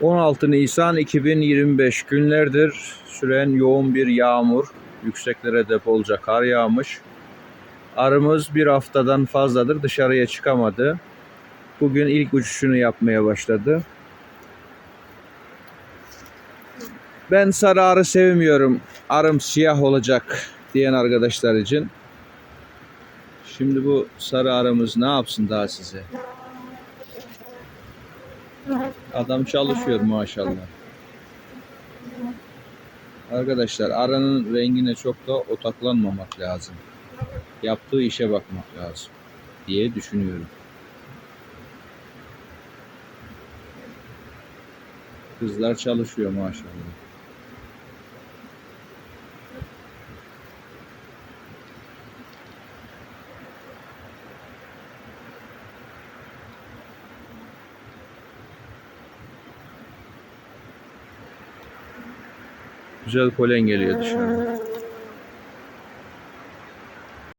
16 Nisan 2025 günlerdir süren yoğun bir yağmur. Yükseklere de bolca kar yağmış. Arımız bir haftadan fazladır dışarıya çıkamadı. Bugün ilk uçuşunu yapmaya başladı. Ben sarı arı sevmiyorum. Arım siyah olacak diyen arkadaşlar için. Şimdi bu sarı arımız ne yapsın daha size? Adam çalışıyor maşallah. Arkadaşlar arının rengine çok da odaklanmamak lazım. Yaptığı işe bakmak lazım diye düşünüyorum. Kızlar çalışıyor maşallah. Güzel polen geliyor dışarıdan.